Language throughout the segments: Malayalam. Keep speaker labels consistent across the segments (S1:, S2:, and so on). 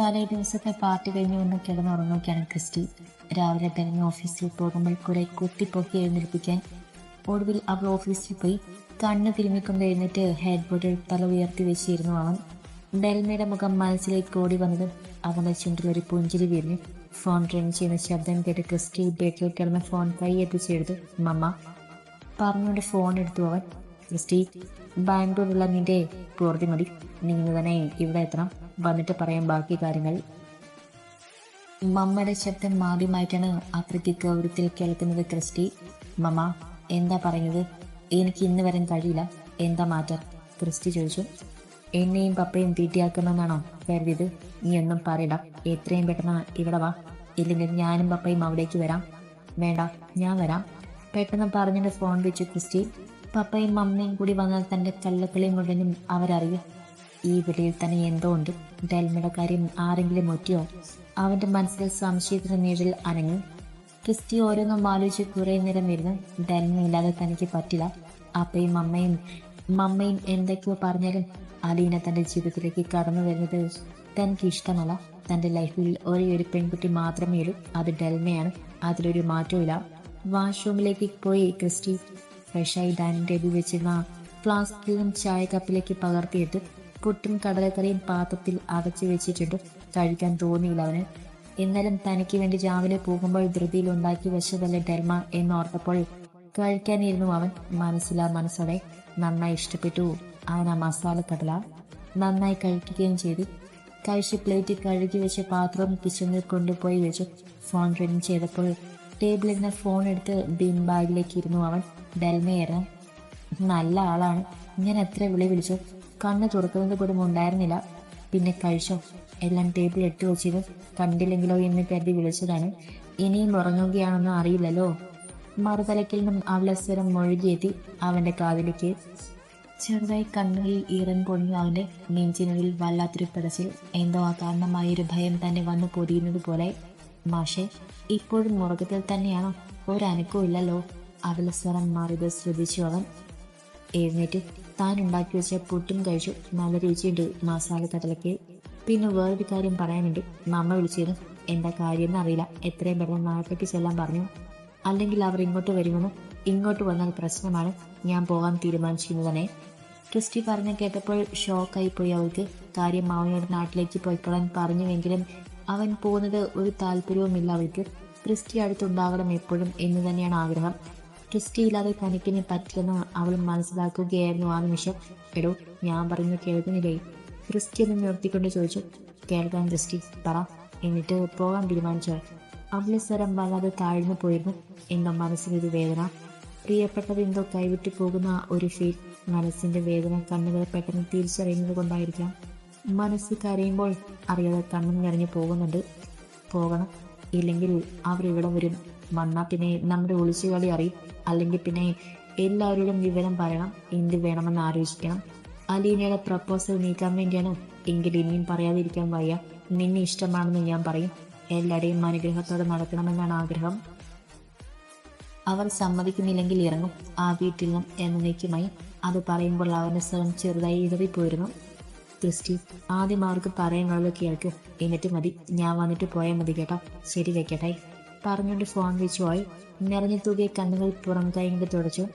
S1: തലേ ദിവസത്തെ പാർട്ടി കഴിഞ്ഞ് വന്ന് കിടന്നുറങ്ങുകയാണ് ക്രിസ്റ്റി. രാവിലെ തന്നെ ഓഫീസിൽ പോകുമ്പോൾ കുറെ കുത്തിപ്പൊക്കി എഴുന്നേൽപ്പിക്കാൻ ഒടുവിൽ അവൾ ഓഫീസിൽ പോയി. കണ്ണ് തിരുമ്മിക്കൊണ്ട് എഴുന്നേറ്റ് ഹെഡ് ബോർഡിൽ തല ഉയർത്തി വെച്ചിരുന്നു അവൻ. ഡെൽമയുടെ മുഖം മനസ്സിലേക്ക് ഓടി വന്നത് അവന്റെ ചുണ്ടിൽ ഒരു പുഞ്ചിരി വീർന്നു ഫോൺ റിങ് ചെയ്യുന്ന ശബ്ദം കേട്ട് ക്രിസ്റ്റി ബേക്കിൽ കിടന്ന ഫോൺ കൈ എത്തിച്ചെടുത്തു മമ്മ പറഞ്ഞുകൊണ്ട് ഫോൺ എടുത്തു അവൻ. ക്രിസ്റ്റി ബാംഗ്ലൂരുള്ള നിന്റെ പൂർത്തി മതി നീ ഇന്ന് തന്നെ ഇവിടെ എത്തണം. വന്നിട്ട് പറയാം ബാക്കി കാര്യങ്ങൾ. മമ്മയുടെ ശബ്ദം ആദ്യമായിട്ടാണ് അത്രയ്ക്ക് ഗൗരവത്തിൽ കേൾക്കുന്നത് ക്രിസ്റ്റി. മമ്മ എന്താ പറയുന്നത്? എനിക്ക് ഇന്ന് വരാൻ കഴിയില്ല. എന്താ മാറ്റം ക്രിസ്റ്റി ചോദിച്ചു. എന്നെയും പപ്പയും തീറ്റിയാക്കുമെന്നാണോ കരുതിയത്? നീ ഒന്നും പറയണ്ട. എത്രയും പെട്ടെന്ന് ഇവിടെ വാ. ഇല്ലെങ്കിൽ ഞാനും പപ്പയും അവിടേക്ക് വരാം. വേണ്ട ഞാൻ വരാം. പെട്ടെന്ന് പറഞ്ഞിട്ട് ഫോൺ വെച്ചു ക്രിസ്റ്റി പപ്പയും മമ്മയും കൂടി വന്നാൽ തന്റെ കള്ളക്കളി മുഴുവനും അവരറിയും. ഈ വിളിയിൽ തന്നെ എന്തോ ഉണ്ട്. ഡെൽമയുടെ കാര്യം ആരെങ്കിലും ഒറ്റയോ? അവന്റെ മനസ്സിൽ സംശയത്തിന് നീഴിൽ അനങ്ങി. ക്രിസ്റ്റി ഓരോന്നും ആലോചിച്ച് കുറേ നേരം ഇരുന്ന്. ഡൽമയില്ലാതെ തനിക്ക് പറ്റില്ല. അപ്പയും അമ്മയും മമ്മയും എന്തൊക്കെയോ പറഞ്ഞാലും അലീന തന്റെ ജീവിതത്തിലേക്ക് കടന്നു വരുന്നത് തനിക്ക് ഇഷ്ടമല്ല. തന്റെ ലൈഫിൽ ഒരേ ഒരു പെൺകുട്ടി മാത്രമേ ഉള്ളൂ അത് ഡെൽമയാണ്. അതിലൊരു മാറ്റവും വാഷ്റൂമിലേക്ക് പോയി ക്രിസ്റ്റി ഫ്രഷായി ഡൈനിങ് ടേബിൾ വെച്ചിരുന്ന ഫ്ലാസ്കിലും ചായ കപ്പിലേക്ക് പകർത്തിയിട്ട് പുട്ടും കടലക്കറിയും പാത്രത്തിൽ അടച്ചു വെച്ചിട്ടുണ്ട്. കഴിക്കാൻ തോന്നിയില്ല അവന്. എന്നാലും തനിക്ക് വേണ്ടി രാവിലെ പോകുമ്പോൾ ധൃതിയിൽ ഉണ്ടാക്കി വെച്ചതല്ലേ ഡെൽമ എന്നോർത്തപ്പോൾ കഴിക്കാനിരുന്നു അവൻ. മനസ്സിലാ മനസ്സോടെ നന്നായി ഇഷ്ടപ്പെട്ടു. അവൻ ആ മസാല കടല നന്നായി കഴിക്കുകയും ചെയ്തു. കഴിച്ച് പ്ലേറ്റ് കഴുകി വെച്ച പാത്രം കിച്ചണിൽ കൊണ്ടുപോയി വെച്ച് ഫോൺ റിങ് ചെയ്തപ്പോൾ ടേബിളിൽ നിന്ന് ഫോൺ എടുത്ത് ബിൻ ബാഗിലേക്ക് ഇരുന്നു അവൻ ഡെൽമയേറാൻ നല്ല ആളാണ്. ഞാൻ എത്ര വിളി വിളിച്ചു. കണ്ണ് തുറക്കുന്നത് പോലും ഉണ്ടായിരുന്നില്ല. പിന്നെ കഴിച്ചോ? എല്ലാം ടേബിൾ ഇട്ട് വെച്ചത് കണ്ടില്ലെങ്കിലോ എന്ന് കരുതി വിളിച്ചതാണ്. ഇനിയും ഉറങ്ങുകയാണെന്നോ അറിയില്ലല്ലോ. മറുതലക്കിൽ നിന്നും അവളെ സ്വരം മൊഴുകിയെത്തി അവന്റെ കാതിലേക്ക്. ചെറുതായി കണ്ണുകളിൽ ഈറൻ പൊടിഞ്ഞു അവന്റെ നെഞ്ചിനുള്ളിൽ വല്ലാത്തൊരു പിടച്ചിൽ. എന്തോ അകാരണമായൊരു ഭയം തന്നെ വന്നു പൊതിയുന്നത് പോലെ. മാഷെ ഇപ്പോഴും മുറകത്തിൽ തന്നെയാണോ? ഒരനക്കവും ഇല്ലല്ലോ അവളുടെ സ്വരം മാറിയത് ശ്രദ്ധിച്ചു അവൻ. എഴുന്നേറ്റ് താൻ ഉണ്ടാക്കി വെച്ച പുട്ടും കഴിച്ചു. നല്ല രുചിയുണ്ട് മസാല കടലക്ക് പിന്നെ വേറൊരു കാര്യം പറയാനുണ്ട്. മമ്മ വിളിച്ചിരുന്നു. എന്താ കാര്യം എന്നറിയില്ല എത്രയും പെട്ടെന്ന് നാട്ടിലേക്ക് ചെല്ലാൻ പറഞ്ഞു. അല്ലെങ്കിൽ അവർ ഇങ്ങോട്ട് വരുമെന്ന്. ഇങ്ങോട്ട് വന്നാൽ പ്രശ്നമാണ്. ഞാൻ പോകാൻ തീരുമാനിച്ചിരുന്നു തന്നെ ക്രിസ്റ്റി പറഞ്ഞു കേട്ടപ്പോൾ ഷോക്കായി പോയി അവൾക്ക്. കാര്യം മാവിനോട് നാട്ടിലേക്ക് പോയിക്കൊള്ളാൻ പറഞ്ഞുവെങ്കിലും അവൻ പോകുന്നത് ഒരു താല്പര്യവുമില്ല അവൾക്ക്. ക്രിസ്റ്റി അടുത്തുണ്ടാകണം എപ്പോഴും എന്ന് തന്നെയാണ് ആഗ്രഹം. ക്രിസ്റ്റി ഇല്ലാതെ തനിക്കിനെ പറ്റില്ലെന്ന് അവൾ മനസ്സിലാക്കുകയായിരുന്നു ആ നിമിഷം. എടോ ഞാൻ പറഞ്ഞു കേൾക്കുന്നില്ലേ? ക്രിസ്റ്റി എന്ന് നിർത്തിക്കൊണ്ട് ചോദിച്ചു. കേൾക്കാൻ ക്രിസ്റ്റി പറ. എന്നിട്ട് പോകാൻ തീരുമാനിച്ചോ. അവളെ സ്വരം വല്ലാതെ താഴ്ന്നു പോയിരുന്നു. എന്തോ മനസ്സിനൊരു വേദന. പ്രിയപ്പെട്ടത് എന്തോ കൈവിട്ടു പോകുന്ന ഒരു ഫീൽ. മനസ്സിന്റെ വേദന കണ്ണുകൾ പെട്ടെന്ന് തിരിച്ചറിയുന്നത് കൊണ്ടായിരിക്കാം. മനസ്സ് കരയുമ്പോൾ അറിയാതെ കണ്ണും നിറഞ്ഞു പോകുന്നുണ്ട്. പോകണം. ഇല്ലെങ്കിൽ അവരിവിടെ വരും. വന്നാൽ പിന്നെ നമ്മുടെ ഒളിച്ചു കളി അറിയും. അല്ലെങ്കിൽ പിന്നെ എല്ലാവരോടും വിവരം പറയണം. എന്ത് വേണമെന്ന് ആലോചിക്കണം. അലീനയുടെ പ്രപ്പോസൽ നീക്കാൻ വേണ്ടിയാണ്? എങ്കിൽ ഇനിയും പറയാതിരിക്കാൻ വയ്യ. നിന്നെ ഇഷ്ടമാണെന്ന് ഞാൻ പറയും. എല്ലാവരുടെയും അനുഗ്രഹത്തോടെ നടക്കണമെന്നാണ് ആഗ്രഹം. അവർ സമ്മതിക്കുന്നില്ലെങ്കിൽ ഇറങ്ങും. ആ വീട്ടിൽ നിന്നും എന്നേക്കുമായി. അത് പറയുമ്പോൾ അവന്റെ സ്വരം ചെറുതായി ഇടറിപ്പോയിരുന്നു. ക്രിസ്റ്റി ആദ്യം അവർക്ക് പറയാനുള്ളത് കേൾക്കും. എന്നിട്ട് മതി. ഞാൻ വന്നിട്ട് പോയാൽ മതി കേട്ടോ. ശരി വെക്കട്ടെ. പറഞ്ഞുകൊണ്ട് ഫോൺ വെച്ചു പോയി. നിറഞ്ഞു തൂകിയ കണ്ണുകൾ പുറം കൈകൊണ്ട് തുടച്ചു.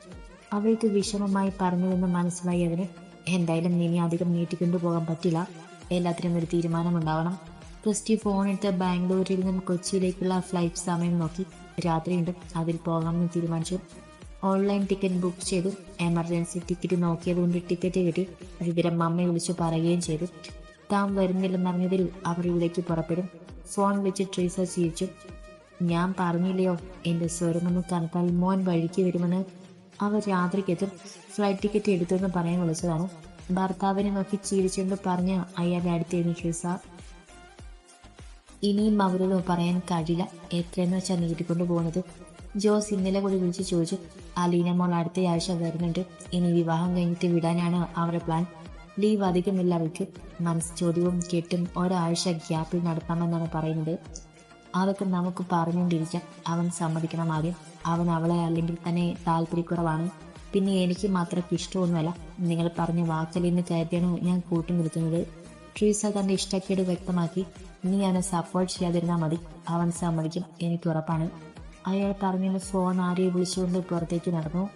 S1: അവൾക്ക് വിഷമമായി പറഞ്ഞുവെന്ന് മനസ്സിലായി അവന്. എന്തായാലും ഇനി അധികം നീട്ടിക്കൊണ്ടു പോകാൻ പറ്റില്ല. എല്ലാത്തിനും ഒരു തീരുമാനമുണ്ടാവണം. ക്രിസ്റ്റി ഫോൺ എടുത്ത് ബാംഗ്ലൂരിൽ നിന്നും കൊച്ചിയിലേക്കുള്ള ഫ്ലൈറ്റ് സമയം നോക്കി. രാത്രിയുണ്ട്. അതിൽ പോകാമെന്ന് തീരുമാനിച്ചു. ഓൺലൈൻ ടിക്കറ്റ് ബുക്ക് ചെയ്തു. എമർജൻസി ടിക്കറ്റ് നോക്കിയതുകൊണ്ട് ടിക്കറ്റ് കിട്ടി. വിവരം അമ്മയെ വിളിച്ച് പറയുകയും ചെയ്തു. താൻ വരുന്നില്ലെന്നറിഞ്ഞതിൽ അവർ ഇവിടേക്ക് പുറപ്പെടും. ഫോൺ വെച്ച് ട്രീസ ചിരിച്ചു. ഞാൻ പറഞ്ഞില്ലയോ? സ്വരം സ്വരമൊന്ന് കറുത്താൽ മോൻ വഴിക്ക് വരുമെന്ന്. അവർ രാത്രിക്കെത്തും. ഫ്ലൈറ്റ് ടിക്കറ്റ് എടുത്തെന്ന് പറയാൻ വിളിച്ചതാണ്. ഭർത്താവിനെ നോക്കി ചിരിച്ചുകൊണ്ട് പറഞ്ഞ അയാളെ അടുത്തേന്ന് ട്രീസ ഇനിയും അവരോട് പറയാൻ കഴിയില്ല. എത്രയെന്ന് വെച്ചാൽ നീട്ടിക്കൊണ്ട് പോകുന്നത്? ജോസ് ഇന്നലെ കൂടി വിളിച്ച് ചോദിച്ചു അലീന മോൾ അടുത്ത ആഴ്ച വരുന്നുണ്ട്. ഇനി വിവാഹം കഴിഞ്ഞിട്ട് വിടാനാണ് അവരുടെ പ്ലാൻ? ലീവ് അധികമില്ല അവർക്ക് മനസ്സ് ചോദ്യവും കെട്ടും ഒരാഴ്ച ഗ്യാപ്പിൽ നടത്താമെന്നാണ് പറയുന്നത്. അതൊക്കെ നമുക്ക് പറഞ്ഞുകൊണ്ടിരിക്കാം. അവൻ സമ്മതിക്കണം ആദ്യം. അവൻ അവളെ അല്ലെങ്കിൽ തന്നെ താല്പര്യക്കുറവാണ് പിന്നെ എനിക്ക് മാത്രം ഇഷ്ടമൊന്നുമല്ല. നിങ്ങൾ പറഞ്ഞ വാക്കലിന്ന് കരുതിയാണ് ഞാൻ കൂട്ടി നിൽക്കുന്നത് ട്രീസ തന്റെ ഇഷ്ടക്കേട് വ്യക്തമാക്കി. നീ അവനെ സപ്പോർട്ട് ചെയ്യാതിരുന്നാൽ മതി. അവൻ സമ്മതിക്കും. എനിക്ക് ഉറപ്പാണ്. അയാൾ പറഞ്ഞിട്ട് ഫോൺ ആരെയും വിളിച്ചുകൊണ്ട് പുറത്തേക്ക് നടന്നു.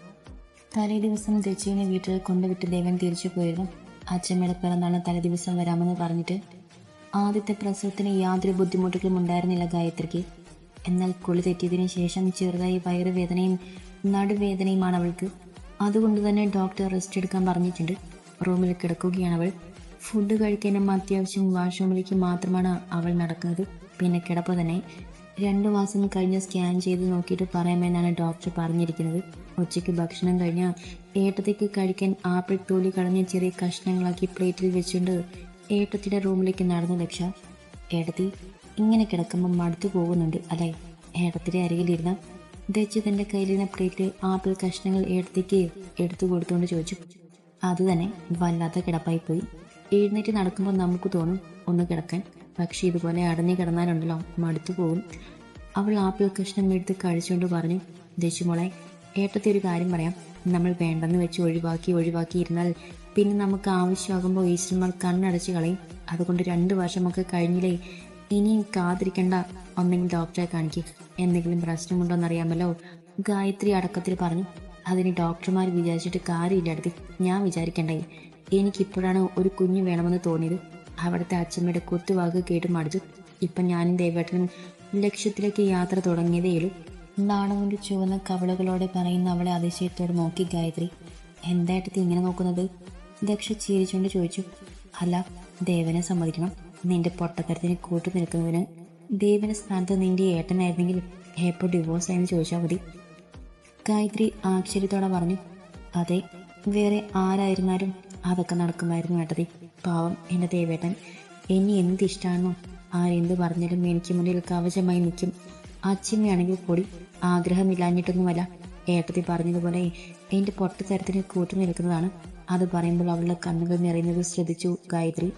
S1: തലേ ദിവസം ദച്ചുവിനെ വീട്ടിൽ കൊണ്ടുവിട്ട് ദേവൻ തിരിച്ചു പോയിരുന്നു. അച്ഛമ്മയുടെ പിറന്നാളിന് തലേ ദിവസം വരാമെന്ന് പറഞ്ഞിട്ട് ആദ്യത്തെ പ്രസവത്തിന് യാതൊരു ബുദ്ധിമുട്ടുകളും ഉണ്ടായിരുന്നില്ല ഗായത്രിക്ക്. എന്നാൽ കുളി തെറ്റിയതിനു ശേഷം ചെറുതായി വയറുവേദനയും നടുവേദനയുമാണ് അവൾക്ക്. അതുകൊണ്ട് തന്നെ ഡോക്ടർ റെസ്റ്റ് എടുക്കാൻ പറഞ്ഞിട്ടുണ്ട്. റൂമിൽ കിടക്കുകയാണ് അവൾ. ഫുഡ് കഴിക്കാനും അത്യാവശ്യം വാഷ്റൂമിലേക്ക് മാത്രമാണ് അവൾ നടക്കുന്നത്. പിന്നെ കിടപ്പ് തന്നെ. രണ്ടു മാസം കഴിഞ്ഞ് സ്കാൻ ചെയ്ത് നോക്കിയിട്ട് പറയാമെന്നാണ് ഡോക്ടർ പറഞ്ഞിരിക്കുന്നത്. ഉച്ചയ്ക്ക് ഭക്ഷണം കഴിഞ്ഞ് ഏട്ടത്തേക്ക് കഴിക്കാൻ ആപ്പിൾ തോലി കളഞ്ഞ് ചെറിയ കഷ്ണങ്ങളാക്കി പ്ലേറ്റിൽ വെച്ചുകൊണ്ട് ഏട്ടത്തിയുടെ റൂമിലേക്ക് നടന്നു ലക്ഷ. ഏട്ടത്തി ഇങ്ങനെ കിടക്കുമ്പോൾ മടുത്തു പോകുന്നുണ്ട് അല്ലേ? ഏട്ടത്തിന്റെ അരികിലിരുന്ന ദച്ച് തന്റെ കയ്യിലിരുന്ന പ്ലേറ്റിൽ ആപ്പിൾ കഷ്ണങ്ങൾ ഏട്ടത്തേക്ക് എടുത്തു കൊടുത്തുകൊണ്ട് ചോദിച്ചു. അത് തന്നെ വല്ലാത്ത കിടപ്പായി പോയി. എഴുന്നേറ്റ് നടക്കുമ്പോൾ നമുക്ക് തോന്നും ഒന്ന് കിടക്കാൻ. പക്ഷെ ഇതുപോലെ അടഞ്ഞു കിടന്നാലുണ്ടല്ലോ മടുത്തു പോകും അവൾ ആപ്പിൾ കഷ്ണം എടുത്ത് കഴിച്ചുകൊണ്ട് പറഞ്ഞു ദേശിമോളെ ഏട്ടത്തെ ഒരു കാര്യം പറയാം. നമ്മൾ വേണ്ടെന്ന് വെച്ച് ഒഴിവാക്കി ഒഴിവാക്കി ഇരുന്നാൽ പിന്നെ നമുക്ക് ആവശ്യമാകുമ്പോൾ ഈശ്വരന്മാർ കണ്ണടച്ച് കളയും. അതുകൊണ്ട് രണ്ട് വർഷമൊക്കെ കഴിഞ്ഞില്ലേ ഇനിയും കാത്തിരിക്കേണ്ട. ഒന്നെങ്കിൽ ഡോക്ടറെ കാണിക്കും. എന്തെങ്കിലും പ്രശ്നമുണ്ടോ എന്നറിയാമല്ലോ. ഗായത്രി അടക്കത്തിൽ പറഞ്ഞു അതിന് ഡോക്ടർമാർ വിചാരിച്ചിട്ട് കാര്യമില്ല അടുത്ത് ഞാൻ വിചാരിക്കണ്ടേ എനിക്കിപ്പോഴാണ് ഒരു കുഞ്ഞ് വേണമെന്ന് തോന്നിയത്. അവിടുത്തെ അച്ഛമ്മയുടെ കുത്തുവാക്ക് കേട്ട് മടിച്ചു. ഇപ്പം ഞാനും ദേവേട്ടനും ലക്ഷ്യത്തിലേക്ക് യാത്ര തുടങ്ങിയതേയുള്ളൂ നാണകൊണ്ട് ചുവന്ന കവളുകളോടെ പറയുന്ന അവളെ അതിശയത്തോടെ നോക്കി ഗായത്രി. എന്തായിട്ട് ഇങ്ങനെ നോക്കുന്നത്? ദക്ഷ ചിരിച്ചുകൊണ്ട് ചോദിച്ചു. അല്ല ദേവനെ സമ്മതിക്കണം. നിന്റെ പൊട്ടത്തരത്തിന് കൂട്ടു നിൽക്കുന്നതിന് ദേവന്റെ സ്ഥാനത്ത് നിന്റെ ഏട്ടനായിരുന്നെങ്കിൽ എപ്പോൾ ഡിവോഴ്സ് ആയെന്ന് ചോദിച്ചാൽ മതി. ഗായത്രി ആശ്ചര്യത്തോടെ പറഞ്ഞു. അതെ വേറെ ആരായിരുന്നാലും അതൊക്കെ നടക്കുമായിരുന്നു ഏട്ടതി പാവം എന്റെ ദേവേട്ടൻ. എന്നെ എന്ത് ഇഷ്ടമാണെന്നോ ആരെന്ത് പറഞ്ഞാലും എനിക്ക് മുന്നിൽ കവചമായി നിൽക്കും. അച്ഛമ്മയാണെങ്കിൽ കൂടി ആഗ്രഹമില്ലാഞ്ഞിട്ടൊന്നുമല്ല. ഏട്ടത്തി പറഞ്ഞതുപോലെ എന്റെ പൊട്ടത്തരത്തിന് കൂട്ടു നിൽക്കുന്നതാണ്. അത് പറയുമ്പോൾ അവളുടെ കണ്ണുകൾ നിറയുന്നത് ശ്രദ്ധിച്ചു ഗായത്രി.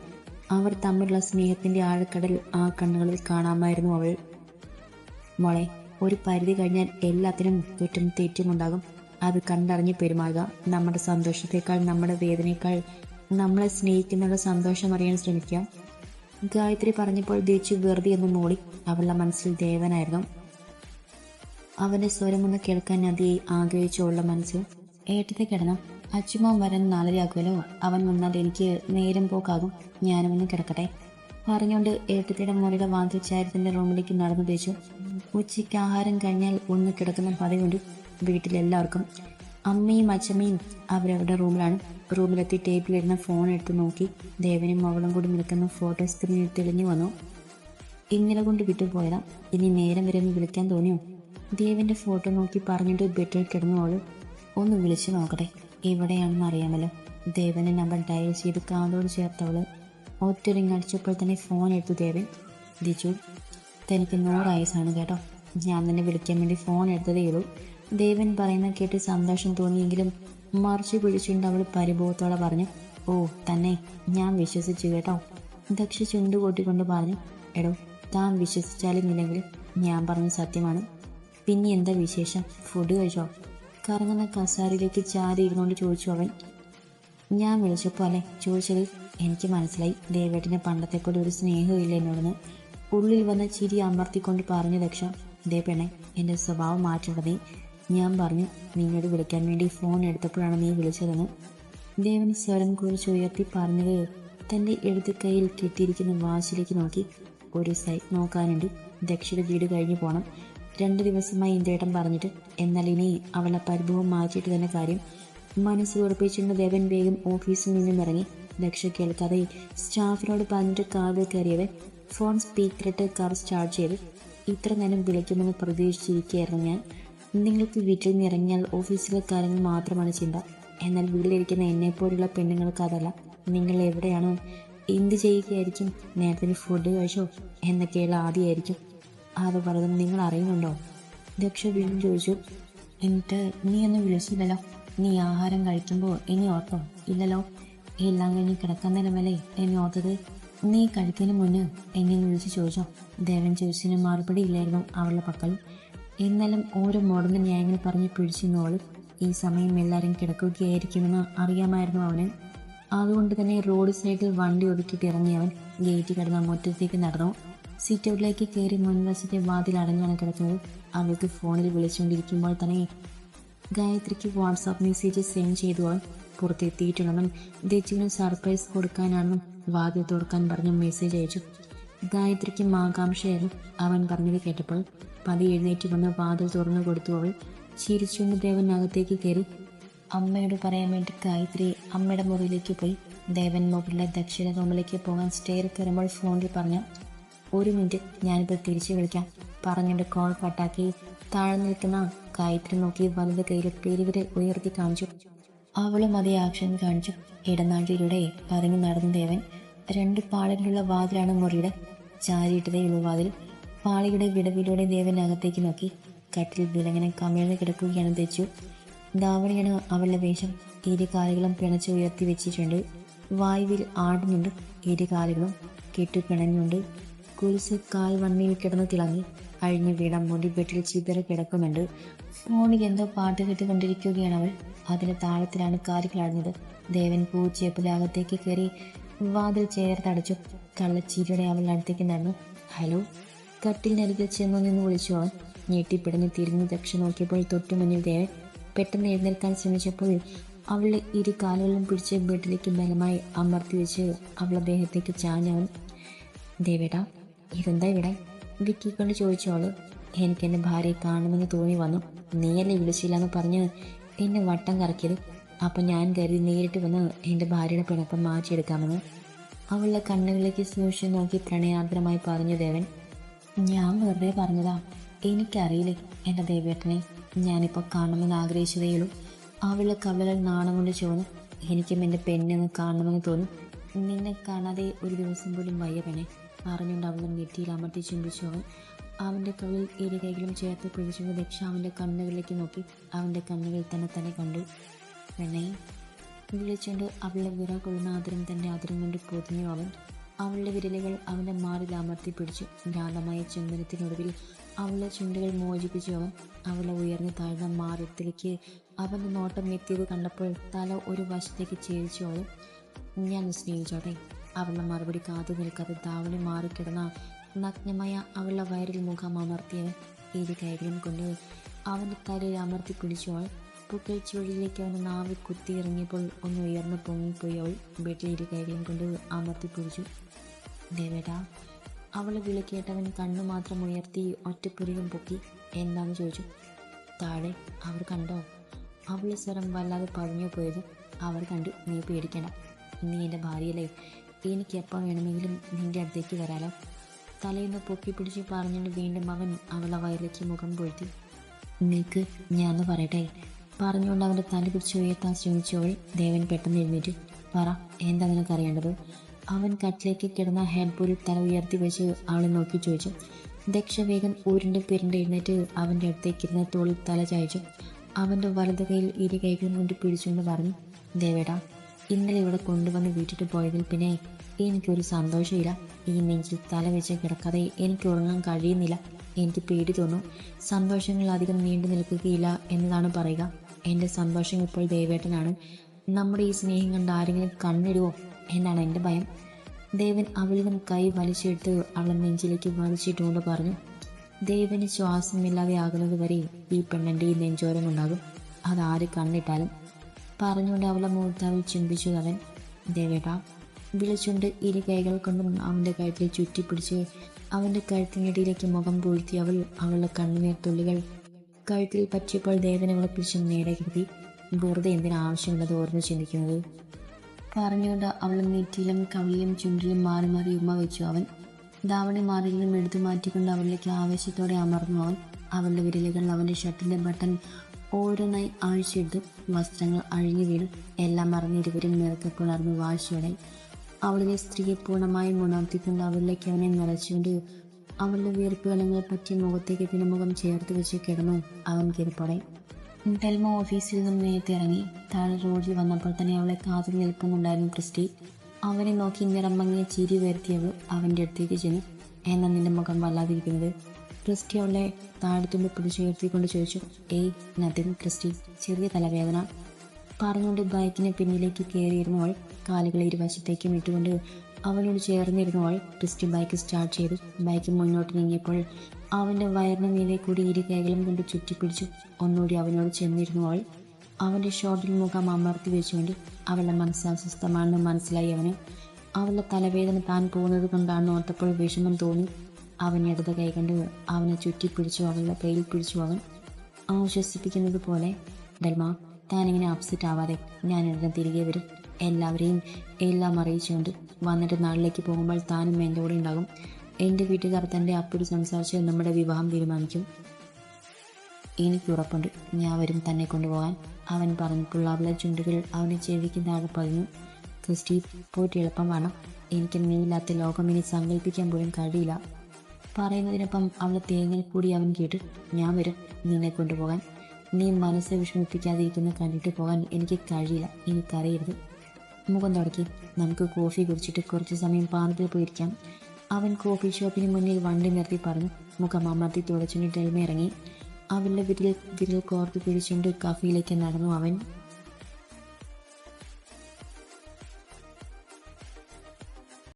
S1: അവർ തമ്മിലുള്ള സ്നേഹത്തിന്റെ ആഴക്കടൽ ആ കണ്ണുകളിൽ കാണാമായിരുന്നു അവൾ. മോളെ ഒരു പരിധി കഴിഞ്ഞാൽ എല്ലാത്തിനും തെറ്റും ഉണ്ടാകും. അത് കണ്ടറിഞ്ഞ് പെരുമാറുക. നമ്മുടെ സന്തോഷത്തേക്കാൾ നമ്മുടെ വേദനയേക്കാൾ നമ്മളെ സ്നേഹിക്കുന്നവരുടെ സന്തോഷം അറിയാൻ ശ്രമിക്കാം. ഗായത്രി പറഞ്ഞപ്പോൾ ദേച്ചു വെറുതെ എന്ന് മൂളി. അവളുടെ മനസ്സിൽ ദേവനായിരുന്നു. അവന്റെ സ്വരമൊന്ന് കേൾക്കാൻ അതിയെ ആഗ്രഹിച്ചുള്ള മനസ്സിൽ ഏട്ടത്തെ കിടന്നു? അച്ഛമ്മ വരാൻ നാളെയാകുമല്ലോ അവൻ വന്നാൽ എനിക്ക് നേരം പോക്കാകും. ഞാനും ഒന്ന് കിടക്കട്ടെ. പറഞ്ഞുകൊണ്ട് ഏട്ടത്തിയുടെ മുറിയുടെ വാതിൽ ചാരത്തിന്റെ റൂമിലേക്ക് നടന്നു തേച്ചു ഉച്ചയ്ക്ക് ആഹാരം കഴിഞ്ഞാൽ ഒന്ന് കിടക്കുന്ന പതിവുണ്ട് വീട്ടിലെല്ലാവർക്കും. അമ്മയും അച്ഛമ്മയും അവരവരുടെ റൂമിലാണ്. റൂമിലെത്തി ടേബിളിരുന്ന ഫോൺ എടുത്ത് നോക്കി. ദേവനും അവളും കൂടി നിൽക്കുന്ന ഫോട്ടോ സ്ക്രീനിൽ തെളിഞ്ഞു വന്നു. ഇന്നലെ കൊണ്ട് വിട്ടുപോയതാ ഇനി നേരം വരെ ഒന്ന് വിളിക്കാൻ തോന്നിയോ? ദേവന്റെ ഫോട്ടോ നോക്കി പറഞ്ഞിട്ട് ബെഡിൽ കിടന്നോളൂ ഒന്ന് വിളിച്ചു നോക്കട്ടെ. എവിടെയാണെന്ന് അറിയാമല്ലോ. ദേവന്റെ നമ്പർ ഡയൽ ചെയ്ത് കാതോട് ചേർത്തവൾ ഒറ്റ അടിച്ചപ്പോൾ തന്നെ ഫോൺ എടുത്തു ദേവൻ. ദിജു തനിക്ക് നൂറ് വയസ്സാണ് കേട്ടോ. ഞാൻ തന്നെ വിളിക്കാൻ വേണ്ടി ഫോൺ എടുത്തതേ ഉള്ളൂ. ദേവൻ പറയുന്ന കേട്ട് സന്തോഷം തോന്നിയെങ്കിലും മറിച്ച് പിടിച്ചുകൊണ്ട് അവൾ പരിഭവത്തോടെ പറഞ്ഞു ഓ തന്നെ ഞാൻ വിശ്വസിച്ചു കേട്ടോ. ദക്ഷ ചുണ്ടു കൂട്ടിക്കൊണ്ട് പറഞ്ഞു എടോ താൻ വിശ്വസിച്ചാലും ഇല്ലെങ്കിലും ഞാൻ പറഞ്ഞ സത്യമാണ്. പിന്നെ എന്താ വിശേഷം? ഫുഡ് കഴിച്ചോ? കറങ്ങുന്ന കസാരയിലേക്ക് ചാരി ഇരുന്നുകൊണ്ട് ചോദിച്ചു അവൻ. ഞാൻ വിളിച്ചപ്പോൾ അല്ലെ? ചോദിച്ചത്. എനിക്ക് മനസ്സിലായി. ദേവേട്ടിന് പണ്ടത്തെക്കൂടെ ഒരു സ്നേഹമില്ല എന്നോടന്ന്. ഉള്ളിൽ വന്ന ചിരി അമർത്തിക്കൊണ്ട് പറഞ്ഞു ദക്ഷ ദേ പെണ്ണെ എന്റെ സ്വഭാവം മാറ്റേണ്ടതേ ഞാൻ പറഞ്ഞു നിന്നോട് വിളിക്കാൻ വേണ്ടി ഫോൺ എടുത്തപ്പോഴാണ് നീ വിളിച്ചതെന്ന്. ദേവൻ സ്വരം കുറിച്ച് ഉയർത്തി പറഞ്ഞത് തന്റെ എഴുത്ത് കയ്യിൽ കെട്ടിയിരിക്കുന്ന വാശിലേക്ക് നോക്കി. ഒരു സൈറ്റ് നോക്കാനുണ്ട്. ദക്ഷിണ വീട് കഴിഞ്ഞു പോകണം രണ്ട് ദിവസമായി ഇന്തേട്ടൻ പറഞ്ഞിട്ട് എന്നാൽ ഇനി അവളെ പരിഭവം മാറ്റിയിട്ട് തന്നെ കാര്യം. മനസ്സ് ഉറപ്പിച്ചുകൊണ്ട് ദേവൻ വേഗം ഓഫീസിൽ നിന്നും ഇറങ്ങി. ദക്ഷ കേൾക്കാതെ സ്റ്റാഫിനോട് പറഞ്ഞിട്ട് കാതിൽ കയറിയവൻ ഫോൺ സ്പീക്കറിട്ട് കാർ സ്റ്റാർട്ട് ചെയ്ത് ഇത്ര നേരം വിളിക്കുമെന്ന് പ്രതീക്ഷിച്ചിരിക്കുകയായിരുന്നു ഞാൻ. നിങ്ങൾക്ക് വീട്ടിൽ നിന്ന് ഇറങ്ങിയാൽ ഓഫീസിലെ കാര്യങ്ങൾ മാത്രമാണ് ചിന്ത. എന്നാൽ വീട്ടിലിരിക്കുന്ന എന്നെപ്പോലുള്ള പെണ്ണുങ്ങൾക്ക് അതല്ല. നിങ്ങൾ എവിടെയാണോ? എന്ത് ചെയ്യുകയായിരിക്കും? നേരത്തിന് ഫുഡ് കഴിച്ചോ? എന്നൊക്കെയുള്ള ആദ്യമായിരിക്കും അത് പലതും നിങ്ങൾ അറിയുന്നുണ്ടോ? ദക്ഷ വീണ്ടും ചോദിച്ചു. എന്നിട്ട് നീ ഒന്നും വിളിച്ചില്ലല്ലോ? നീ ആഹാരം കഴിക്കുമ്പോൾ ഇനി ഓർത്തോ ഇല്ലല്ലോ? എല്ലാം കഴിഞ്ഞ് കിടക്കാൻ നേരമല്ലേ? എന്നെ ഓർത്തത് നീ കഴിക്കുന്നതിന് മുന്നേ എന്നെ വിളിച്ച് ചോദിച്ചോ? ദേവൻ ചോദിച്ചതിന് മറുപടി ഇല്ലായിരുന്നു അവളുടെ പക്കൽ. എന്നാലും ഓരോ മോഡർന്ന് ന്യായങ്ങൾ പറഞ്ഞ് പിടിച്ചിരുന്നോൾ. ഈ സമയം എല്ലാവരും കിടക്കുകയായിരിക്കുമെന്ന് അറിയാമായിരുന്നു അവന്. അതുകൊണ്ട് തന്നെ റോഡ് സൈഡിൽ വണ്ടി ഒതുക്കിയിട്ട് ഇറങ്ങി അവൻ ഗേറ്റ് കടന്ന മുറ്റത്തേക്ക് നടന്നു. സീറ്റ് ഔട്ടിലേക്ക് കയറി മുൻവശത്തെ വാതിൽ അടഞ്ഞാണ് കിടക്കുന്നത് അവൾക്ക് ഫോണിൽ വിളിച്ചുകൊണ്ടിരിക്കുമ്പോൾ തന്നെ ഗായത്രിക്ക് വാട്സാപ്പ് മെസ്സേജ് സെൻഡ് ചെയ്തു അവൻ. പുറത്തെത്തിയിട്ടുള്ളവൻ ദച്ചുവിന് സർപ്രൈസ് കൊടുക്കാനാണെന്നും വാതിൽ തുറക്കാൻ പറഞ്ഞ് മെസ്സേജ് അയച്ചു. ഗായത്രിക്ക് ആകാംക്ഷയായിരുന്നു. അവൻ പറഞ്ഞത് കേട്ടപ്പോൾ പതി എഴുന്നേറ്റ് വന്ന് വാതിൽ തുറന്നു കൊടുത്തു അവൾ ചിരിച്ചുകൊണ്ട് ദേവൻ അകത്തേക്ക് കയറി. അമ്മയോട് പറയാൻ വേണ്ടി ഗായത്രി അമ്മയുടെ മുറിയിലേക്ക് പോയി. ദേവൻ മുകളിലെ ദക്ഷിണ റൂമിലേക്ക് പോകാൻ സ്റ്റെയർ കയറുമ്പോൾ ഫോണിൽ പറഞ്ഞു ഒരു മിനിറ്റ് ഞാനിപ്പോൾ തിരിച്ചു വിളിക്കാം. പറഞ്ഞിട്ട് കോൾ കട്ടാക്കി താഴെ നിൽക്കുന്ന ഗായത്രി നോക്കി വലത് കയ്യിൽ പേരിവരെ ഉയർത്തി കാണിച്ചു. അവളും അതേ ആക്ഷൻ കാണിച്ചു. ഇടനാഴിയിലൂടെ പതുങ്ങി നടന്ന ദേവൻ രണ്ട് പാളികളുള്ള വാതിലാണ് മുറിയുടെ. ചാരിയിട്ടതേയുള്ളൂ വാതിൽ പാളിയുടെ വിടവിലൂടെ ദേവൻ അകത്തേക്ക് നോക്കി. കട്ടിൽ വിലങ്ങനെ കമിഴ്ന്ന് കിടക്കുകയാണ് തെച്ചു. ധാവണിയാണ് അവളുടെ വേഷം ഇരു കാലുകളും ഉയർത്തി വെച്ചിട്ടുണ്ട്. വായുവിൽ ആടുന്നുണ്ട് ഇരു കാലുകളും കെട്ടിപ്പിണഞ്ഞുണ്ട്. കുരിശ് കാൽ വണ്ണിയിൽ കിടന്ന് തിളങ്ങി. അഴിഞ്ഞു വീണ മുടി ബെട്ടിൽ ചിതറി കിടക്കുന്നുണ്ട്. ഫോണിൽ എന്തോ പാട്ട് കേട്ടുകൊണ്ടിരിക്കുകയാണ് അവൾ. അതിന്റെ താളത്തിലാണ് കാലുകളാടുന്നത് ദേവൻ പൂച്ചയപ്പിലകത്തേക്ക് കയറി വാതിൽ ചേർത്തടച്ചു. കള്ളച്ചിരിയുടെ അവൾ അടുത്തേക്ക് നടന്നു. ഹലോ കട്ടിലിനരികിൽ ചെന്നു നിന്ന് വിളിച്ചു അവൻ ഞെട്ടിപ്പിടഞ്ഞ് തിരിഞ്ഞു ദക്ഷ നോക്കിയപ്പോൾ തൊട്ടു മുന്നിൽ ദേവൻ പെട്ടെന്ന് എഴുന്നേൽക്കാൻ ശ്രമിച്ചപ്പോൾ അവളുടെ ഇരു കാലുകളും പിടിച്ച് ബെഡിലേക്ക് ബലമായി അമർത്തി വെച്ച് അവളുടെ ദേഹത്തേക്ക് ചാഞ്ഞവൻ ദേവേട്ടാ ഇതെന്താ ഇവിടെ? വിക്കിക്കൊണ്ട് ചോദിച്ചോൾ എനിക്ക് എന്റെ ഭാര്യയെ കാണുമെന്ന് തോന്നി വന്നു. നീയല്ലേ വിളിച്ചില്ല എന്ന് പറഞ്ഞ് എന്നെ വട്ടം കറക്കിയത്? അപ്പം ഞാൻ കരുതി നേരിട്ട് വന്ന് എന്റെ ഭാര്യയുടെ പിണക്കം മാറ്റിയെടുക്കാമെന്ന് അവളുടെ കണ്ണുകളിലേക്ക് സൂക്ഷിച്ച് നോക്കി പ്രണയാർദ്രമായി പറഞ്ഞു ദേവൻ ഞാൻ വെറുതെ പറഞ്ഞതാ. എനിക്കറിയില്ലേ എന്റെ ദേവേട്ടനെ. ഞാനിപ്പോൾ കാണണമെന്ന് ആഗ്രഹിച്ചതേയുള്ളൂ. അവളുടെ കവലൽ നാണം കൊണ്ട് ചോന്നു എനിക്കും എന്റെ പെണ്ണെന്ന് കാണണമെന്ന് തോന്നും. നിന്നെ കാണാതെ ഒരു ദിവസം പോലും വയ്യ പെണ്ണെ. അറിഞ്ഞുകൊണ്ട് അവളുടെ നെറ്റിയിൽ അമർത്തി ചുംബിച്ചു അവൻ. അവന്റെ തൊഴിൽ ഇരു കൈകളും ചേർത്ത് പിടിച്ചുകൊണ്ട് ദക്ഷ അവന്റെ കണ്ണുകളിലേക്ക് നോക്കി അവന്റെ കണ്ണുകളിൽ തന്നെ തന്നെ കണ്ടു. പെണ്ണെ വിളിച്ചുകൊണ്ട് അവളുടെ വിറ കൊള്ളുന്ന ആദരം തന്റെ ആദരം കൊണ്ട് പൊതിഞ്ഞു അവൻ. അവളുടെ വിരലുകൾ അവന്റെ മാറിൽ അമർത്തി പിടിച്ചു. ഭ്രാന്തമായ ചുംബനത്തിനൊടുവിൽ അവളുടെ ചുണ്ടുകൾ മോചിപ്പിച്ചു അവൻ. അവളെ ഉയർന്നു താഴ്ന്ന മാറത്തിലേക്ക് അവന്റെ നോട്ടം എത്തിയത് കണ്ടപ്പോൾ തല ഒരു വശത്തേക്ക് ചേരിച്ചു അവൾ. ഞാൻ സ്നേഹിച്ചോട്ടെ. അവളുടെ മറുപടി കാത്തു നിൽക്കാതെ താവളി മാറിക്കിടന്ന നഗ്നമായ അവളുടെ വയറിൽ മുഖം അമർത്തിയവൻ. ഇരു കൈകളും കൊണ്ട് അവന്റെ തലയിൽ അമർത്തി പിടിച്ചു അവൾ. പുക്കൽ ചുവടിലേക്ക് അവന്റെ നാവിൽ കുത്തി ഇറങ്ങിയപ്പോൾ ഒന്ന് ഉയർന്നു പൊങ്ങിപ്പോയി അവൾ ബെഡിൽ ഇരു കൈകളും കൊണ്ട് അമർത്തി പിടിച്ചു ദേവേട്ടാ അവളെ വിളിക്കേട്ടവൻ കണ്ണു മാത്രം ഉയർത്തി ഒറ്റപ്പുരികം പൊക്കി എന്താന്ന് ചോദിച്ചു. താഴെ അവർ കണ്ടോ? അവളുടെ സ്വരം വല്ലാതെ പതിഞ്ഞു പോയത് അവർ കണ്ടു. നീ പേടിക്കണ്ട. നീ എന്റെ ഭാര്യയല്ലേ. എനിക്ക് എപ്പോൾ വേണമെങ്കിലും നിന്റെ അടുത്തേക്ക് വരാലോ. തലേന്ന് പൊക്കി പിടിച്ച് പറഞ്ഞുകൊണ്ട് വീണ്ടും അവൻ അവളെ വയറിലേക്ക് മുഖം പൊഴുത്തി. നിനക്ക് ഞാനൊന്ന് പറയട്ടെ. പറഞ്ഞുകൊണ്ട് അവന്റെ തല പിടിച്ച് ഉയർത്താൻ ശ്രമിച്ചവൾ ദേവൻ പെട്ടെന്ന് എഴുന്നേറ്റ്. പറ എന്താ നിനക്കറിയേണ്ടത് അവൻ കട്ടിലേക്ക് കിടന്ന ഹെഡ് ബോളിൽ തല ഉയർത്തി വെച്ച് അവളെ നോക്കി ചോദിച്ചു. ദക്ഷ വേഗം ഊരിന്റെ പെരിന്റെ എഴുന്നേറ്റ് അവന്റെ അടുത്തേക്ക് ഇരുന്ന തോളിൽ തല ചായച്ചു. അവന്റെ വലത് കൈയിൽ ഇരു കൈകളും കൊണ്ട് പിടിച്ചുകൊണ്ട് പറഞ്ഞു ദേവേടാ ഇന്നലെ ഇവിടെ കൊണ്ടുവന്ന് വീട്ടിട്ട് പോയതിൽ പിന്നെ എനിക്കൊരു സന്തോഷമില്ല. ഈ നെഞ്ചിൽ തല വെച്ച് കിടക്കാതെ എനിക്ക് ഉറങ്ങാൻ കഴിയുന്നില്ല. എനിക്ക് പേടി തോന്നും. സന്തോഷങ്ങൾ അധികം നീണ്ടു നിൽക്കുകയില്ല എന്നതാണ് പറയുക. എന്റെ സന്തോഷം ഇപ്പോൾ ദേവേട്ടനാണ്. നമ്മുടെ ഈ സ്നേഹം കണ്ട് ആരെങ്കിലും കണ്ണിടുവോ എന്നാണ് എന്റെ ഭയം. ദേവൻ അവളിൽ നിന്ന് കൈ വലിച്ചെടുത്ത് അവളെ നെഞ്ചിലേക്ക് വലിച്ചിട്ടുകൊണ്ട് പറഞ്ഞു ദേവന് ശ്വാസമില്ലാതെ ആകുന്നത് വരെ ഈ പെണ്ണന്റെ ഈ നെഞ്ചോരം ഉണ്ടാകും. അതാര് കണ്ണിട്ടാലും. പറഞ്ഞുകൊണ്ട് അവളെ മുഹൂർത്താവിൽ ചിന്തിച്ചു അവൻ ദേവേട്ട വിളിച്ചുകൊണ്ട് ഇരു കൈകൾ കൊണ്ടും അവന്റെ കഴുത്തിൽ ചുറ്റിപ്പിടിച്ച് അവന്റെ കഴുത്തിനിടയിലേക്ക് മുഖം പൂഴ്ത്തി അവൾ അവളുടെ കണ്ണുനീർ തുള്ളികൾ കഴുത്തിൽ പറ്റിയപ്പോൾ അവളെ പിടിച്ച് നേരെ കരുതി വെറുതെ എന്തിനാവശ്യമുള്ളത് ഓർമ്മ ചിന്തിക്കുന്നത്? പറഞ്ഞുകൊണ്ട് അവൾ നെറ്റിയിലും കവിളിലും ചുണ്ടിലും മാറി മാറി ഉമ്മ വെച്ചു. അവൻ ധാവണി മാറിയിലും എടുത്തു മാറ്റിക്കൊണ്ട് അവളിലേക്ക് ആവേശത്തോടെ അമർന്നു. അവൻ അവളുടെ വിരലുകൾ അവന്റെ ഷർട്ടിന്റെ ബട്ടൺ ഓരോന്നായി ആഴ്ചയെടുത്തു വസ്ത്രങ്ങൾ അഴിഞ്ഞു വീണു. എല്ലാം മറന്ന് ഇരുവരും നിറക്കെ വാശിയോടെ അവളിലെ സ്ത്രീയെ പൂർണമായും ഉണർത്തിക്കൊണ്ട് അവളിലേക്ക് അവനെ നിറച്ചുകൊണ്ട് അവളുടെ വീർപ്പ് കലങ്ങളെ പറ്റി മുഖത്തേക്ക് പിന്നമുഖം ചേർത്ത് വെച്ച് കിടന്നു. അവൻ കിരിപ്പോടെ ഡെൽമ ഓഫീസിൽ നിന്നും നേരത്തെ ഇറങ്ങി. താഴെ റോഡിൽ വന്നപ്പോൾ തന്നെ അവളെ കാതിൽ നിൽക്കുന്നുണ്ടായിരുന്നു ക്രിസ്റ്റി. അവനെ നോക്കി നിറം മങ്ങിയ ചിരി വരുത്തിയവൾ അവന്റെ അടുത്തേക്ക് ചെന്നു. എന്നാ നിന്റെ മുഖം വല്ലാതിരിക്കുന്നത്? ക്രിസ്റ്റി അവളെ താഴത്തുമ്പ് പിടിച്ചുയർത്തിക്കൊണ്ട് ചോദിച്ചു. ഏയ് നത്തിങ് ക്രിസ്റ്റി ചെറിയ തലവേദന. പറഞ്ഞുകൊണ്ട് ബൈക്കിന് പിന്നിലേക്ക് കയറിയിരുന്നവൾ കാലുകൾ ഇരുവശത്തേക്കും ഇട്ടുകൊണ്ട് അവനോട് ചേർന്നിരുന്നവൾ ക്രിസ്റ്റി ബൈക്ക് സ്റ്റാർട്ട് ചെയ്തു. ബൈക്ക് മുന്നോട്ട് നീങ്ങിയപ്പോൾ അവന്റെ വയറിന് നീലെ കൂടി ഇരു കൈകളും കൊണ്ട് ചുറ്റിപ്പിടിച്ചു. ഒന്നുകൂടി അവനോട് ചെന്നിരുന്നവൾ അവന്റെ ഷോട്ടിൽ മുഖം അമർത്തി വെച്ചുകൊണ്ട് അവളുടെ മനസ്സ് അസ്വസ്ഥമാണെന്ന് മനസ്സിലായി അവന്. അവളുടെ തലവേദന താൻ പോകുന്നത് കൊണ്ടാണെന്ന് ഓർത്തപ്പോൾ വിഷമം തോന്നി. അവൻ ഇടത് കൈ കൊണ്ട് അവനെ ചുറ്റിപ്പിടിച്ചു അവളുടെ കയ്യിൽ പിടിച്ചു. അവൻ ആശ്വസിപ്പിക്കുന്നത് പോലെ ഡൽമ താനിങ്ങനെ അപ്സെറ്റ് ആവാതെ ഞാൻ ഉടനെ തിരികെ വരും. എല്ലാവരെയും എല്ലാം അറിയിച്ചുകൊണ്ട് വന്നിട്ട് നാട്ടിലേക്ക് പോകുമ്പോൾ താനും എന്റെ കൂടെ ഉണ്ടാകും. എന്റെ വീട്ടുകാർ തന്റെ അപ്പോഴും സംസാരിച്ച് നമ്മുടെ വിവാഹം തീരുമാനിക്കും. എനിക്ക് ഉറപ്പുണ്ട്. ഞാൻ വരും തന്നെ കൊണ്ടുപോകാൻ. അവൻ പറഞ്ഞപ്പോൾ അവളുടെ ചുണ്ടുകൾ അവനെ ചെവിക്ക് താഴെ പതിഞ്ഞു. ക്രിസ്റ്റി പോയിട്ട് എളുപ്പം വേണം. എനിക്ക് നീയില്ലാത്ത ലോകം ഇനി സങ്കല്പിക്കാൻ പോലും കഴിയില്ല. പറയുന്നതിനൊപ്പം അവളെ തേങ്ങൽ കൂടി അവൻ കേട്ട് ഞാൻ വരും നിന്നെ കൊണ്ടുപോകാൻ. നീ മനസ്സ് വിഷമിപ്പിക്കാതിരിക്കുന്ന കണ്ടിട്ട് പോകാൻ എനിക്ക് കഴിയില്ല. എനിക്കറിയരുത്. മുഖം തുടക്കി. നമുക്ക് കോഫി കുടിച്ചിട്ട് കുറച്ച് സമയം പാർക്കിൽ പോയിരിക്കാം. അവൻ കോഫി ഷോപ്പിന് മുന്നിൽ വണ്ടി നിർത്തി പറഞ്ഞു. മുഖം അമർത്തി തുടച്ചുകൊണ്ട് ഡൽമ ഇറങ്ങി. അവളുടെ വിരൽ വിരൽ കോർത്ത് പിടിച്ചുകൊണ്ട് കഫയിലേക്ക് നടന്നു അവൻ.